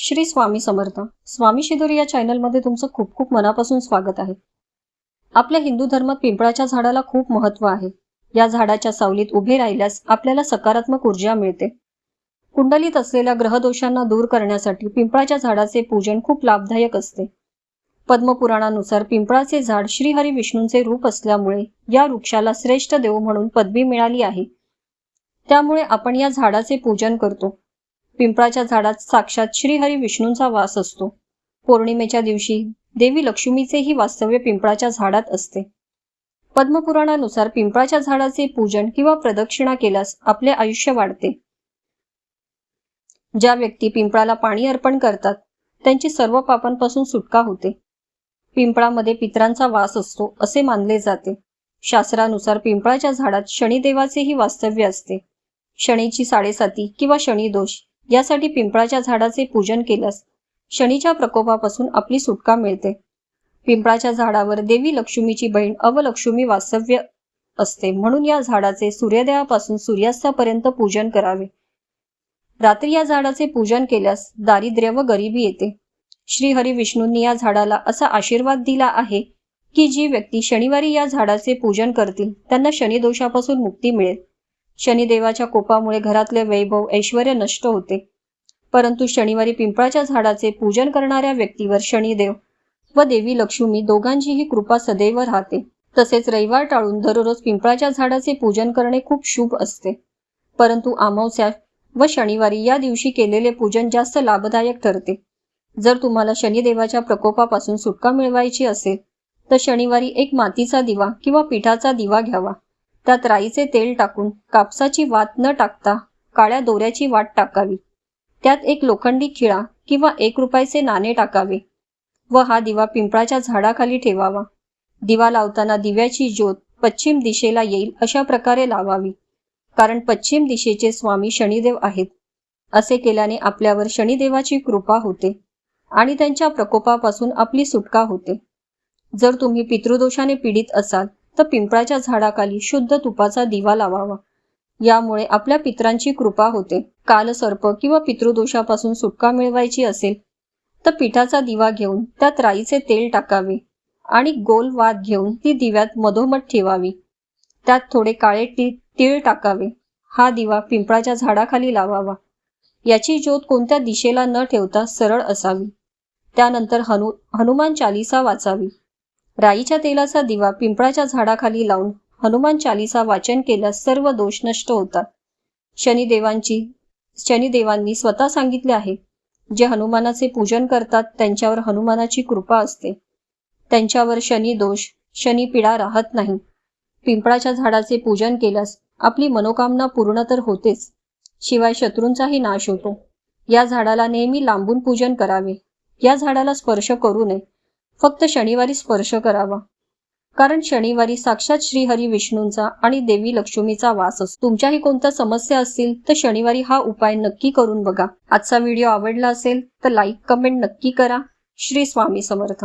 श्री स्वामी समर्थ. स्वामी शिदोरी या चॅनलमध्ये तुमचं खूप खूप मनापासून स्वागत आहे. आपल्या हिंदू धर्मात पिंपळाच्या झाडाला खूप महत्त्व आहे. या झाडाच्या सावलीत उभे राहिल्यास आपल्याला सकारात्मक ऊर्जा मिळते. कुंडलीत असलेल्या ग्रहदोषांना दूर करण्यासाठी पिंपळाच्या झाडाचे पूजन खूप लाभदायक असते. पद्मपुराणानुसार पिंपळाचे झाड श्रीहरी विष्णूंचे रूप असल्यामुळे या वृक्षाला श्रेष्ठ देव म्हणून पदवी मिळाली आहे. त्यामुळे आपण या झाडाचे पूजन करतो. पिंपळाच्या झाडात साक्षात श्रीहरी विष्णूंचा वास असतो. पौर्णिमेच्या दिवशी देवी लक्ष्मीचेही वास्तव्य पिंपळाच्या झाडात असते. पद्मपुराणानुसार पिंपळाच्या झाडाचे पूजन किंवा प्रदक्षिणा केल्यास आपले आयुष्य वाढते. ज्या व्यक्ती पिंपळाला पाणी अर्पण करतात त्यांची सर्व पापांपासून सुटका होते. पिंपळामध्ये पित्रांचा वास असतो असे मानले जाते. शास्त्रानुसार पिंपळाच्या झाडात शनिदेवाचेही वास्तव्य असते. शनीची साडेसाती किंवा शनिदोष यासाठी पिंपळाच्या झाडाचे पूजन केल्यास शनीच्या प्रकोपापासून आपली सुटका मिळते. पिंपळाच्या झाडावर देवी लक्ष्मीची बहीण अवलक्ष्मी वास्तव्य असते. म्हणून या झाडाचे सूर्योदयापासून सूर्यास्तापर्यंत पूजन करावे. रात्री या झाडाचे पूजन केल्यास दारिद्र्य व गरिबी येते. श्री हरी विष्णूंनी या झाडाला असा आशीर्वाद दिला आहे की जी व्यक्ती शनिवारी या झाडाचे पूजन करतील त्यांना शनिदोषापासून मुक्ती मिळेल. शनिदेवाच्या कोपामुळे घरातले वैभव ऐश्वर नष्ट होते. परंतु शनिवारी पिंपळाच्या झाडाचे पूजन करणाऱ्या व्यक्तीवर शनिदेव व देवी लक्ष्मी दोघांचीही कृपा सदैव राहते. तसेच रविवार टाळून दररोज पिंपळाच्या झाडाचे पूजन करणे खूप शुभ असते. परंतु अमावस्या व शनिवारी या दिवशी केलेले पूजन जास्त लाभदायक ठरते. जर तुम्हाला शनिदेवाच्या प्रकोपापासून सुटका मिळवायची असेल तर शनिवारी एक मातीचा दिवा किंवा पिठाचा दिवा घ्यावा. त्यात राईचे तेल टाकून कापसाची वात न टाकता काळ्या दोऱ्याची वाट टाकावी. त्यात एक लोखंडी खिळा किंवा एक रुपयाचे नाणे टाकावे व हा दिवा पिंपळाच्या झाडाखाली ठेवावा. दिवा लावताना दिव्याची ज्योत पश्चिम दिशेला येईल अशा प्रकारे लावावी. कारण पश्चिम दिशेचे स्वामी शनिदेव आहेत. असे केल्याने आपल्यावर शनिदेवाची कृपा होते आणि त्यांच्या प्रकोपापासून आपली सुटका होते. जर तुम्ही पितृदोषाने पीडित असाल तर पिंपळाच्या झाडाखाली शुद्ध तुपाचा दिवा लावावा. यामुळे आपल्या पित्रांची कृपा होते. कालसर्प किंवा पितृदोषापासून सुटका मिळवायची असेल तर पिठाचा दिवा घेऊन त्यात राईचे तेल टाकावे आणि गोल वात घेऊन ती दिव्यात मधोमध ठेवावी. त्यात थोडे काळे ती तीळ टाकावे. हा दिवा पिंपळाच्या झाडाखाली लावावा. याची ज्योत कोणत्या दिशेला न ठेवता सरळ असावी. त्यानंतर हनु हनुमान चालिसा वाचावी. राईच्या तेलाचा दिवा पिंपळाच्या झाडाखाली लावून हनुमान चालिसा वाचन केल्यास सर्व दोष नष्ट होतात. शनिदेवांची शनिदेवांनी स्वतः सांगितले आहे जे हनुमानाचे पूजन करतात त्यांच्यावर हनुमानाची कृपा असते. त्यांच्यावर शनी दोष शनी पिडा राहत नाही. पिंपळाच्या झाडाचे पूजन केल्यास आपली मनोकामना पूर्ण तर होतेच. शिवाय शत्रूंचाही नाश होतो. या झाडाला नेहमी लांबून पूजन करावे. या झाडाला स्पर्श करू नये. फक्त शनिवारी स्पर्श करावा. कारण शनिवारी साक्षात श्रीहरी विष्णूंचा आणि देवी लक्ष्मीचा वास असतो. तुमच्याही कोणत्या समस्या असतील तर शनिवारी हा उपाय नक्की करून बघा. आजचा व्हिडिओ आवडला असेल तर लाईक कमेंट नक्की करा. श्री स्वामी समर्थ.